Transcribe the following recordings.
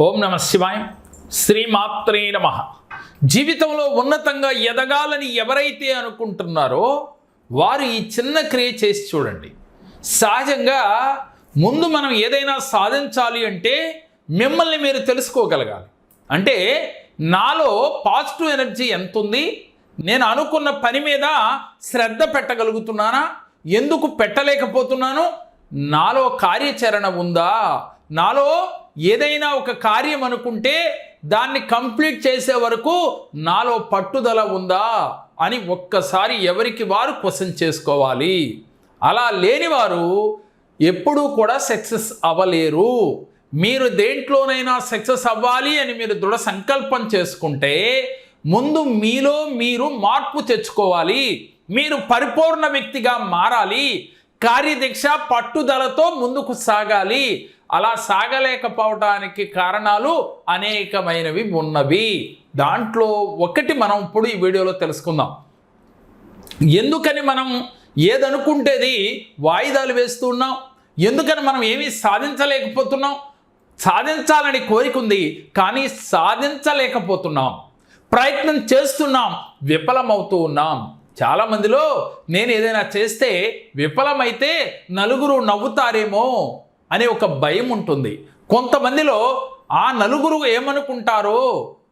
ఓం నమ శివాయ. శ్రీమాత్రే నమ. జీవితంలో ఉన్నతంగా ఎదగాలని ఎవరైతే అనుకుంటున్నారో వారు ఈ చిన్న క్రియ చేసి చూడండి. సహజంగా ముందు మనం ఏదైనా సాధించాలి అంటే మిమ్మల్ని మీరు తెలుసుకోగలగాలి. అంటే నాలో పాజిటివ్ ఎనర్జీ ఎంత ఉంది నేను అనుకున్న పని మీద శ్రద్ధ పెట్టగలుగుతున్నానా? ఎందుకు పెట్టలేకపోతున్నాను? నాలో కార్యాచరణ ఉందా? నాలో ఏదైనా ఒక కార్యం అనుకుంటే దాన్ని కంప్లీట్ చేసే వరకు నాలో పట్టుదల ఉందా అని ఒక్కసారి ఎవరికి వారు క్వశ్చన్ చేసుకోవాలి. అలా లేనివారు ఎప్పుడూ కూడా సక్సెస్ అవ్వలేరు. మీరు దేంట్లోనైనా సక్సెస్ అవ్వాలి అని మీరు దృఢ సంకల్పం చేసుకుంటే ముందు మీలో మీరు మార్పు తెచ్చుకోవాలి. మీరు పరిపూర్ణ వ్యక్తిగా మారాలి. కార్యదీక్ష పట్టుదలతో ముందుకు సాగాలి. అలా సాగలేకపోవడానికి కారణాలు అనేకమైనవి ఉన్నవి. దాంట్లో ఒకటి మనం ఇప్పుడు ఈ వీడియోలో తెలుసుకుందాం. ఎందుకని మనం ఏదనుకుంటేది వాయిదాలు వేస్తూ ఉన్నాం? ఎందుకని మనం ఏమీ సాధించలేకపోతున్నాం? సాధించాలని కోరిక ఉంది కానీ సాధించలేకపోతున్నాం. ప్రయత్నం చేస్తున్నాం విఫలమవుతూ ఉన్నాం. చాలామందిలో నేను ఏదైనా చేస్తే విఫలమైతే నలుగురు నవ్వుతారేమో. అనే ఒక భయం ఉంటుంది. కొంతమందిలో ఆ నలుగురు ఏమనుకుంటారో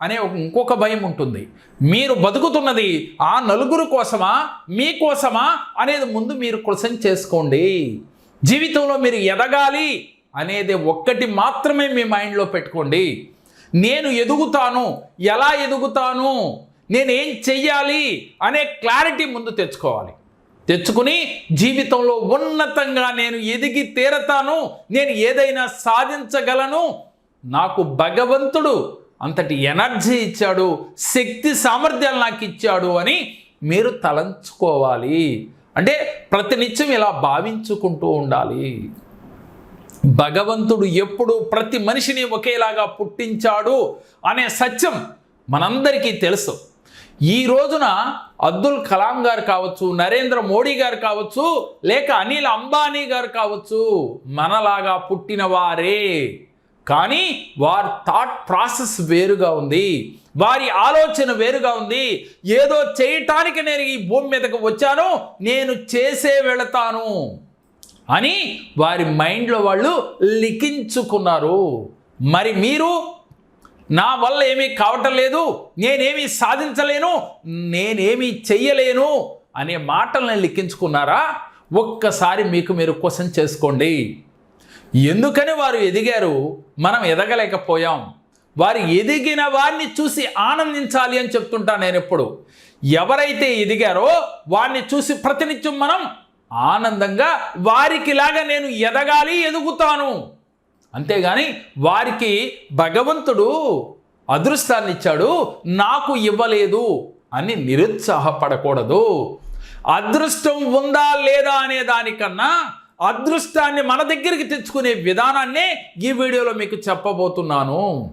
అనే ఒక ఇంకొక భయం ఉంటుంది. మీరు బతుకుతున్నది ఆ నలుగురు కోసమా మీకోసమా అనేది ముందు మీరు క్వశ్చన్ చేసుకోండి. జీవితంలో మీరు ఎదగాలి అనేది ఒక్కటి మాత్రమే మీ మైండ్లో పెట్టుకోండి. నేను ఎదుగుతాను ఎలా ఎదుగుతాను నేనేం చెయ్యాలి అనే క్లారిటీ ముందు తెచ్చుకోవాలి. తెచ్చుకుని జీవితంలో ఉన్నతంగా నేను ఎదిగి తీరతాను నేను ఏదైనా సాధించగలను. నాకు భగవంతుడు అంతటి ఎనర్జీ ఇచ్చాడు శక్తి సామర్థ్యాలు నాకు ఇచ్చాడు అని మీరు తలంచుకోవాలి. అంటే ప్రతినిత్యం ఇలా భావించుకుంటూ ఉండాలి. భగవంతుడు ఎప్పుడు ప్రతి మనిషిని ఒకేలాగా పుట్టించాడు అనే సత్యం మనందరికీ తెలుసు. ఈ రోజున అబ్దుల్ కలాం గారు కావచ్చు నరేంద్ర మోడీ గారు కావచ్చు లేక అనిల్ అంబానీ గారు కావచ్చు మనలాగా పుట్టిన వారే కానీ వారి థాట్ ప్రాసెస్ వేరుగా ఉంది. వారి ఆలోచన వేరుగా ఉంది. ఏదో చేయటానికి నేను ఈ భూమి మీదకు వచ్చాను నేను చేసే వెళతాను అని వారి మైండ్లో వాళ్ళు లిఖించుకున్నారు. మరి మీరు నా వల్ల ఏమీ కావటం లేదు నేనేమీ సాధించలేను నేనేమీ చెయ్యలేను అనే మాటలను లిఖించుకున్నారా? ఒక్కసారి మీకు మీరు క్వశ్చన్ చేసుకోండి. ఎందుకని వారు ఎదిగారు? మనం ఎదగలేకపోయాం. వారు ఎదిగిన వారిని చూసి ఆనందించాలి అని చెప్తుంటా నేను ఎప్పుడు. ఎవరైతే ఎదిగారో వారిని చూసి ప్రతినిత్యం మనం ఆనందంగా వారికిలాగా నేను ఎదగాలి ఎదుగుతాను. అంతేగాని వారికి భగవంతుడు అదృష్టాన్ని ఇచ్చాడు నాకు ఇవ్వలేదు అని నిరుత్సాహపడకూడదు. అదృష్టం ఉందా లేదా అనే దానికన్నా అదృష్టాన్ని మన దగ్గరికి తెచ్చుకునే విధానాన్నే ఈ వీడియోలో మీకు చెప్పబోతున్నాను.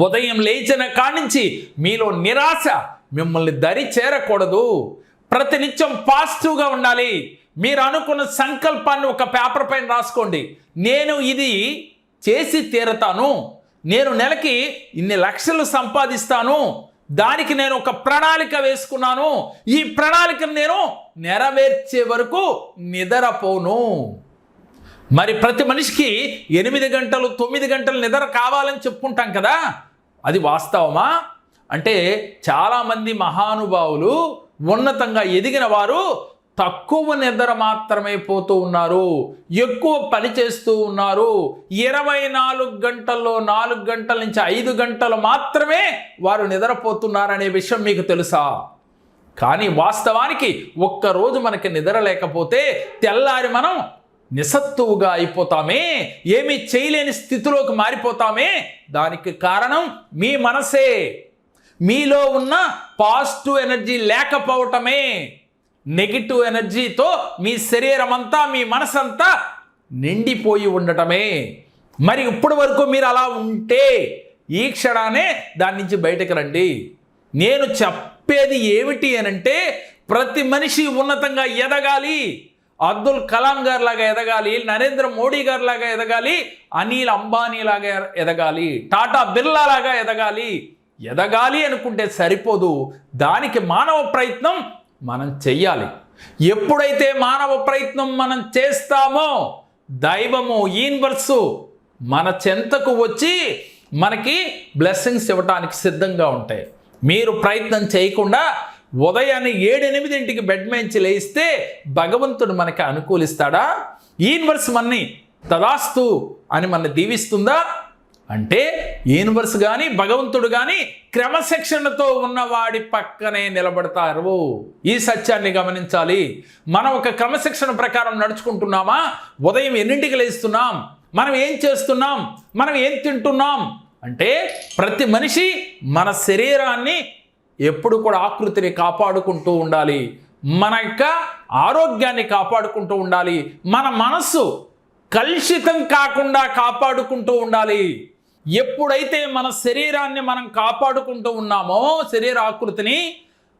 ఉదయం లేచిన కానించి మీలో నిరాశ మిమ్మల్ని దరి చేరకూడదు. ప్రతినిత్యం పాజిటివ్గా ఉండాలి. మీరు అనుకున్న సంకల్పాన్ని ఒక పేపర్ పైన రాసుకోండి. నేను ఇది చేసి తీరతాను. నేను నెలకి ఇన్ని లక్షలు సంపాదిస్తాను. దానికి నేను ఒక ప్రణాళిక వేసుకున్నాను. ఈ ప్రణాళికను నేను నెరవేర్చే వరకు నిద్రపోను. మరి ప్రతి మనిషికి ఎనిమిది గంటలు తొమ్మిది గంటలు నిద్ర కావాలని చెప్పుకుంటాం కదా? అది వాస్తవమా? అంటే చాలామంది మహానుభావులు ఉన్నతంగా ఎదిగిన వారు తక్కువ నిద్ర మాత్రమే పోతూ ఉన్నారు. ఎక్కువ పని చేస్తూ ఉన్నారు. ఇరవై నాలుగు గంటల్లో నాలుగు గంటల నుంచి ఐదు గంటలు మాత్రమే వారు నిద్రపోతున్నారనే విషయం మీకు తెలుసా? కానీ వాస్తవానికి ఒక్కరోజు మనకి నిద్ర లేకపోతే తెల్లారి మనం నిస్సత్తువుగా అయిపోతామే. ఏమీ చేయలేని స్థితిలోకి మారిపోతామే. దానికి కారణం మీ మనసే. మీలో ఉన్న పాజిటివ్ ఎనర్జీ లేకపోవటమే. నెగిటివ్ ఎనర్జీతో మీ శరీరం అంతా మీ మనసంతా నిండిపోయి ఉండటమే. మరి ఇప్పటి వరకు మీరు అలా ఉంటే ఈ క్షణానే దాని నుంచి బయటకు రండి. నేను చెప్పేది ఏమిటి అనంటే ప్రతి మనిషి ఉన్నతంగా ఎదగాలి. అబ్దుల్ కలాం గారు లాగా ఎదగాలి నరేంద్ర మోడీ గారు లాగా ఎదగాలి అనిల్ అంబానీ లాగా ఎదగాలి టాటా బిర్లా లాగా ఎదగాలి. ఎదగాలి అనుకుంటే సరిపోదు. దానికి మానవ ప్రయత్నం మనం చెయ్యాలి. ఎప్పుడైతే మానవ ప్రయత్నం మనం చేస్తామో దైవము యూనివర్సు మన చెంతకు వచ్చి మనకి బ్లెస్సింగ్స్ ఇవ్వటానికి సిద్ధంగా ఉంటాయి. మీరు ప్రయత్నం చేయకుండా ఉదయాన్నే ఏడెనిమిదింటికి బెడ్ మేంచి లేస్తే భగవంతుడు మనకి అనుకూలిస్తాడా? యూనివర్స్ మనని తదాస్తు అని మన దీవిస్తుందా? అంటే యూనివర్స్ కానీ భగవంతుడు కానీ క్రమశిక్షణతో ఉన్నవాడి పక్కనే నిలబడతారు. ఈ సత్యాన్ని గమనించాలి. మనం ఒక క్రమశిక్షణ ప్రకారం నడుచుకుంటున్నామా? ఉదయం ఎన్నింటికి లేస్తున్నాం? మనం ఏం చేస్తున్నాం? మనం ఏం తింటున్నాం? అంటే ప్రతి మనిషి మన శరీరాన్ని ఎప్పుడు కూడా ఆకృతిని కాపాడుకుంటూ ఉండాలి. మన యొక్క ఆరోగ్యాన్ని కాపాడుకుంటూ ఉండాలి. మన మనస్సు కలుషితం కాకుండా కాపాడుకుంటూ ఉండాలి. ఎప్పుడైతే మన శరీరాన్ని మనం కాపాడుకుంటూ ఉన్నామో శరీర ఆకృతిని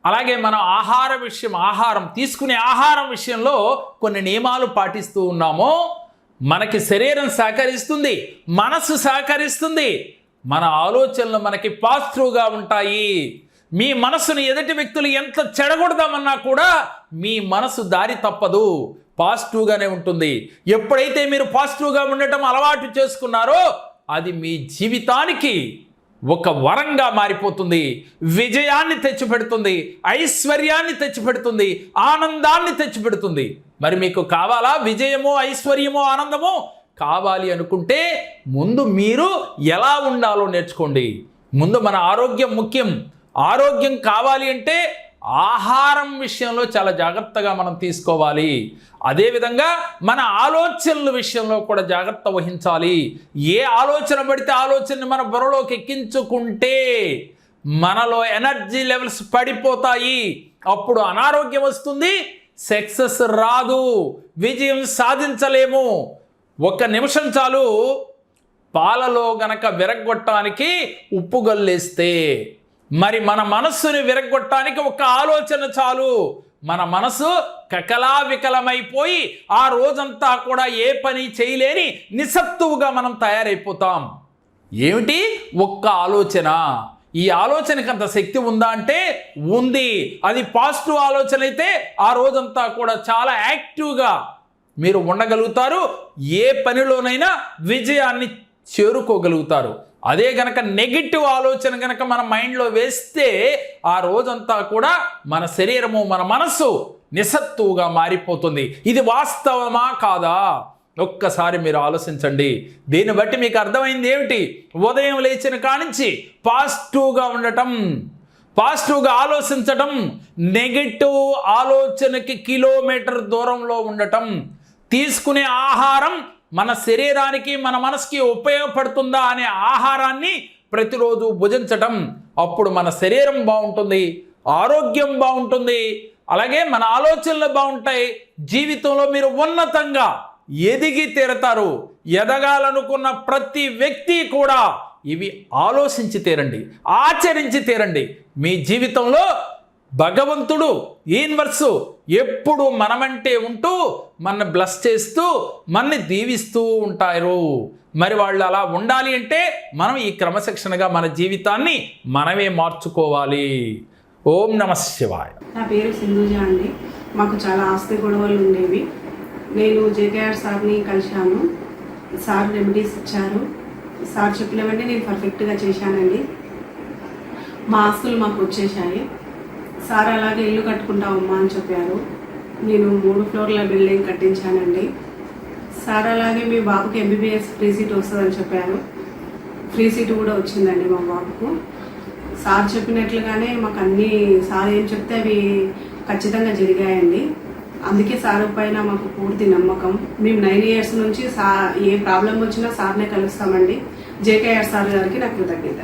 అలాగే మన ఆహార విషయం ఆహారం తీసుకునే ఆహారం విషయంలో కొన్ని నియమాలు పాటిస్తూ ఉన్నామో మనకి శరీరం సహకరిస్తుంది మనసు సహకరిస్తుంది మన ఆలోచనలు మనకి పాజిటివ్గా ఉంటాయి. మీ మనసును ఎదుటి వ్యక్తులు ఎంత చెడగొడదామన్నా కూడా మీ మనసు దారి తప్పదు పాజిటివ్గానే ఉంటుంది. ఎప్పుడైతే మీరు పాజిటివ్గా ఉండటం అలవాటు చేసుకున్నారో అది మీ జీవితానికి ఒక వరంగా మారిపోతుంది. విజయాన్ని తెచ్చిపెడుతుంది. ఐశ్వర్యాన్ని తెచ్చిపెడుతుంది. ఆనందాన్ని తెచ్చిపెడుతుంది. మరి మీకు కావాలా విజయమో ఐశ్వర్యమో ఆనందమో? కావాలి అనుకుంటే ముందు మీరు ఎలా ఉండాలో నేర్చుకోండి. ముందు మన ఆరోగ్యం ముఖ్యం. ఆరోగ్యం కావాలి అంటే ఆహారం విషయంలో చాలా జాగ్రత్తగా మనం తీసుకోవాలి. అదేవిధంగా మన ఆలోచనల విషయంలో కూడా జాగ్రత్త వహించాలి. ఏ ఆలోచన పడితే ఆలోచనని మన బుర్రలోకి ఎక్కించుకుంటే మనలో ఎనర్జీ లెవెల్స్ పడిపోతాయి. అప్పుడు అనారోగ్యం వస్తుంది సక్సెస్ రాదు విజయం సాధించలేము. ఒక్క నిమిషం చాలు పాలలో గనక విరగొట్టడానికి ఉప్పు గల్లేస్తే మరి మన మనస్సును విరగొట్టడానికి ఒక ఆలోచన చాలు. మన మనసు కకలా వికలమైపోయి ఆ రోజంతా కూడా ఏ పని చేయలేని నిస్సత్తువుగా మనం తయారైపోతాం. ఏమిటి? ఒక్క ఆలోచన. ఈ ఆలోచనకి అంత శక్తి ఉందా అంటే ఉంది. అది పాజిటివ్ ఆలోచన అయితే ఆ రోజంతా కూడా చాలా యాక్టివ్గా మీరు ఉండగలుగుతారు. ఏ పనిలోనైనా విజయాన్ని చేరుకోగలుగుతారు. అదే గనక నెగిటివ్ ఆలోచన గనక మన మైండ్లో వేస్తే ఆ రోజంతా కూడా మన శరీరము మన మనస్సు నిస్సత్తువుగా మారిపోతుంది. ఇది వాస్తవమా కాదా? ఒక్కసారి మీరు ఆలోచించండి. దీన్ని బట్టి మీకు అర్థమైంది ఏమిటి? ఉదయం లేచిన కానించి పాజిటివ్గా ఉండటం పాజిటివ్గా ఆలోచించటం నెగిటివ్ ఆలోచనకి కిలోమీటర్ దూరంలో ఉండటం తీసుకునే ఆహారం మన శరీరానికి మన మనసుకి ఉపయోగపడుతుందా అనే ఆహారాన్ని ప్రతిరోజు భుజించటం. అప్పుడు మన శరీరం బాగుంటుంది ఆరోగ్యం బాగుంటుంది అలాగే మన ఆలోచనలు బాగుంటాయి. జీవితంలో మీరు ఉన్నతంగా ఎదిగి తీరతారు. ఎదగాలనుకున్న ప్రతి వ్యక్తి కూడా ఇవి ఆలోచించి తీరండి ఆచరించి తీరండి. మీ జీవితంలో భగవంతుడు యూనివర్సు ఎప్పుడు మనమంటే ఉంటూ మన బ్లస్ చేస్తూ మనని దీవిస్తూ ఉంటారు. మరి వాళ్ళు అలా ఉండాలి అంటే మనం ఈ క్రమశిక్షణగా మన జీవితాన్ని మనమే మార్చుకోవాలి. ఓం నమ శివాయ. నా పేరు సింధుజ అండి. మాకు చాలా ఆస్తి గొడవలు ఉండేవి. నేను జేకేఆర్ సార్ని కలిశాను. సార్ రెమెడీస్ ఇచ్చారు. సార్ చెప్పినవంటే నేను పర్ఫెక్ట్గా చేశానండి. మా ఆస్తులు మాకు వచ్చేసాయి సార్ అలాగే ఇల్లు కట్టుకుంటామమ్మా అని చెప్పారు. నేను మూడు ఫ్లోర్ల బిల్డింగ్ కట్టించానండి. సార్ అలాగే మీ బాబుకి ఎంబీబీఎస్ ఫ్రీ సీట్ వస్తుందని చెప్పారు. ఫ్రీ సీట్ కూడా వచ్చిందండి మా బాబుకు. సార్ చెప్పినట్లుగానే మాకు అన్నీ సార్ ఏం చెప్తే అవి ఖచ్చితంగా జరిగాయండి. అందుకే సార్ పైన మాకు పూర్తి నమ్మకం. మేము నైన్ ఇయర్స్ నుంచి సా ఏ ప్రాబ్లం వచ్చినా సార్నే కలుస్తామండి. జేకేఆర్ సార్ గారికి నాకు కృతజ్ఞత